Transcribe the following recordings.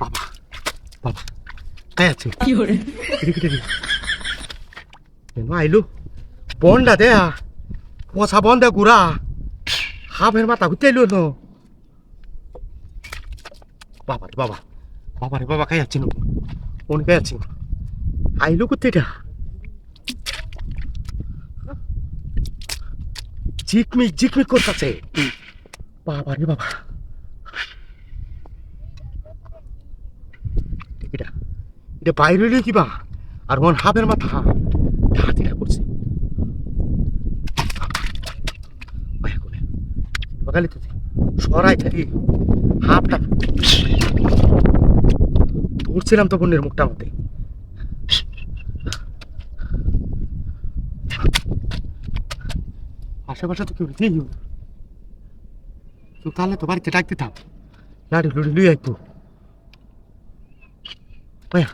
বাবা বাবা তাই আছে কেন আইলু দে পচা বন দে গুড়া। হাফের মাথা ঘুরতে এলো ন। বাবা রে বাবা বাবা রে বাবা খাই যাচ্ছি না? কোন খাই যাচ্ছি আইলু করতে এটা? ঝিকমিক ঝিকমিক করতেছে। বাবা রে বাবা এটা এটা বাইরে হইলে কিবা? আর ওন হাফের মাথা। হাতিটা করছে। বগালি সরাই থাকি হাফটা ধরছিলাম তো বোনের মুখটা মধ্যে। আশেপাশে তো কেউ নেই। তো তাহলে তো বাড়িতে ডাক দিতাম লাড়ি লুড়ি লুই আইতো ওয়া।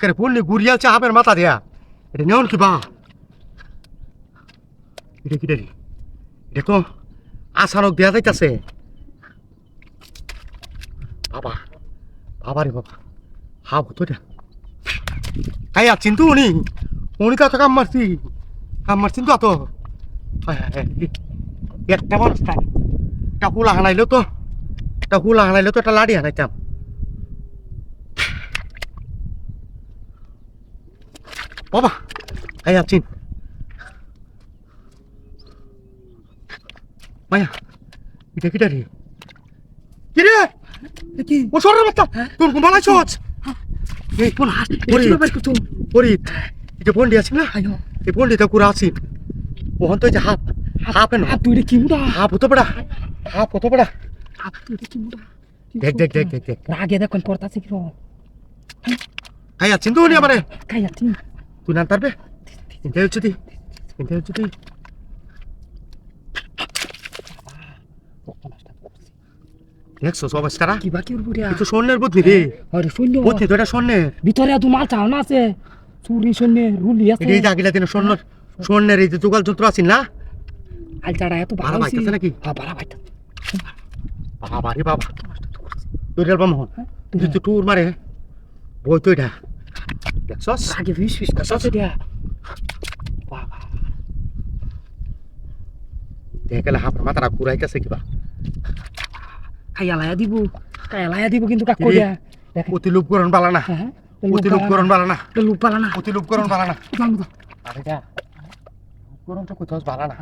করে পড়লে গুড়িয়া চাপের মাথা দেয়া? এটা নেওন কি বা? এটা কি রে তো আসানক দেয়া যাইতাছে। বাবা বাবা রে বাবা। হাব হতো এটা। কাই আছেন তো উনি? উনি তো কাম মারছি। কাম মারছেন তো হায় হায় হায়। একটা মানুষ একটা হুলা হানাইলো তো। একটা হুলা হানাইলো তো, একটা লাড়ি হানাইতাম। বাবা এই আছেন মায়া এটা কিটা রে? কি রে কি? ও সরের বাচ্চা। তোর ঘুমালা ছোচ এই কোন হাস ওরে। কি ব্যাপার করছ পরিত এটা বন্ডি আছে না? আয়ো এই বন্ডিটা কুড়া আছি। ওহন তো যে হাফ হাফ এন। হাত তুই কি মুড়া? হাফ হতো বড়া? হাফ হতো বড়া? হাত তুই কি মুড়া? দেখ দেখ দেখ দেখ দেখ। রাগে দেখ কোন পড়তাছে কি রো খাই আছেন তো উনি আমারে? কাই আছি তুই না পারবে চিন্তা হচ্ছে তুই চিন্তা হচ্ছে তুই দেখছ সব তারা কি বাকি উড়বো তো স্বর্ণের বুদ্ধি রে আরে শূন্য বুদ্ধি তো এটা স্বর্ণের। ভিতরে দু মাল চাও না আছে। চুরি শূন্য রুলি আছে। এই স্বর্ণ স্বর্ণের এই যে যোগাল যন্ত্র আছেন না? আল চাড়া এত ভালো পাইতেছে নাকি? হ্যাঁ পাইতে বাবা রে বাবা। তোর তুই তুই তো টুর মারে বই তো এটা। রাগে ফিস ফিস করতাছে রে বাবা দেখলে হাফের মাথাটা ঘুরাইতেছে কিবা খাইয়া লায়া দিব খাইয়া লায়া দিব কিন্তু কাক দেখ অতি লোভ করন বালা না অতি লোভ করন বালা না লুক পালা না অতি লোভ করন বালা না আরে যা করন তো কোথাও বালা না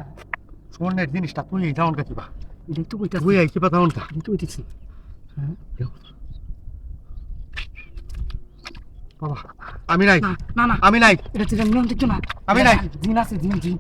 স্বর্ণের জিনিসটা তুই এই দাউন কিবা এটাই তো কইতাছি তুই এই কিবা দাউন কা এটাই তো কইতাছি হ্যাঁ বাবা আমি নাই। না না আমি নাই। এটা নিয়ম দেখছ না। আমি নাই। জিন আছে জিন জিন।